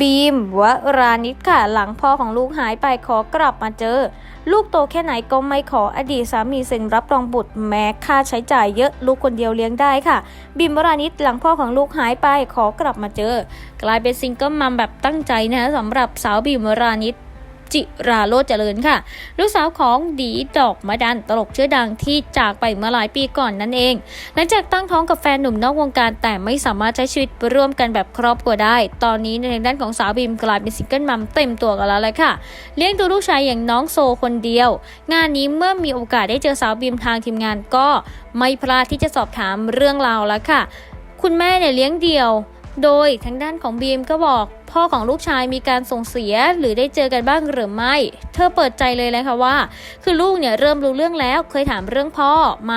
บีมวรานิชค่ะหลังพ่อของลูกหายไปขอกลับมาเจอ ลูกโตแค่ไหนก็ไม่ขออดีตสามีเซ็นรับรองบุตรแม้ค่าใช้จ่ายเยอะลูกคนเดียวเลี้ยงได้ค่ะ บีมวรานิชหลังพ่อของลูกหายไปขอกลับมาเจอ กลายเป็นซิงเกิลมัมแบบตั้งใจนะสำหรับสาวบีมวรานิช จิราโลจเจริญค่ะ ลูกสาวของดีดอกมะดันตลกชื่อดังที่จากไปเมื่อหลายปีก่อนนั่นเอง หลังจากตั้งท้องกับแฟนหนุ่มนอกวงการ แต่ไม่สามารถใช้ชีวิตร่วมกันแบบครอบครัวได้ ตอนนี้ในทางด้านของสาวบีมกลายเป็นซิงเกิลมัมเต็มตัวกันแล้วเลยค่ะ เลี้ยงดูลูกชายอย่างน้องโซคนเดียว งานนี้เมื่อมีโอกาสได้เจอสาวบีมทางทีมงานก็ไม่พลาดที่จะสอบถามเรื่องราวแล้วค่ะ คุณแม่เนี่ยเลี้ยงเดี่ยว โดยทางด้านของบีมก็บอก พ่อของลูกชายมีการส่งเสียหรือได้เจอกันบ้างหรือไม่ เธอเปิดใจเลยเลยค่ะว่า คือลูกเนี่ยเริ่มรู้เรื่องแล้วเคยถามเรื่องพ่อไหม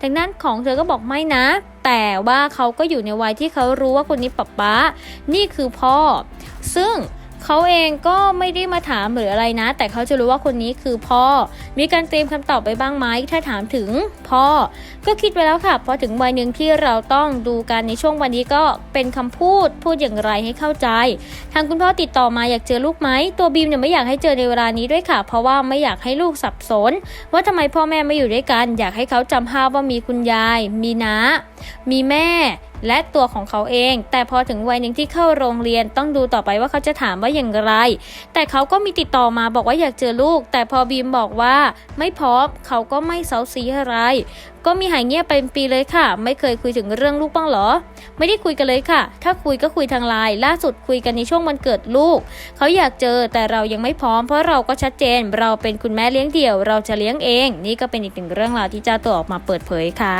ทางด้านของเธอก็บอกไม่นะ แต่ว่าเขาก็อยู่ในวัยที่เขารู้ว่าคนนี้ป๊าป๊า นี่คือพ่อ ซึ่งเขาเองก็ไม่ได้มาถามหรืออะไรนะ แต่เขาจะรู้ว่าคนนี้คือพ่อมีการเตรียมคำตอบไปบ้างไหมถ้าถามถึงพ่อก็คิดไปแล้วค่ะพอถึงวัยหนึ่งที่เราต้องดูกันในช่วงวันนี้ก็เป็นคำพูดพูดอย่างไรให้เข้าใจ ทางคุณพ่อติดต่อมาอยากเจอลูกไหมตัวบีมเนี่ยไม่อยากให้เจอในเวลานี้ด้วยค่ะ เพราะว่าไม่อยากให้ลูกสับสน ว่าทำไมพ่อแม่ไม่อยู่ด้วยกัน อยากให้เขาจำภาพว่ามีคุณยาย มีน้า มีแม่และตัวของเขาเอง แต่พอถึงวัยหนึ่งที่เข้าโรงเรียนต้องดูต่อไปว่าเขาจะถามว่าอย่างไร แต่เขาก็มีติดต่อมาบอกว่าอยากเจอลูก แต่พอบีมบอกว่าไม่พร้อมเขาก็ไม่เซาซีอะไร ก็มีหายเงียบไปเป็นปีเลยค่ะ ไม่เคยคุยถึงเรื่องลูกบ้างหรอ ไม่ได้คุยกันเลยค่ะ ถ้าคุยก็คุยทางไลน์ล่าสุดคุยกันในช่วงวันเกิดลูก เขาอยากเจอแต่เรายังไม่พร้อม เพราะเราก็ชัดเจน เราเป็นคุณแม่เลี้ยงเดี่ยว เราจะเลี้ยงเอง นี่ก็เป็นอีกหนึ่งเรื่องราวที่เจ้าตัวออกมาเปิดเผยค่ะ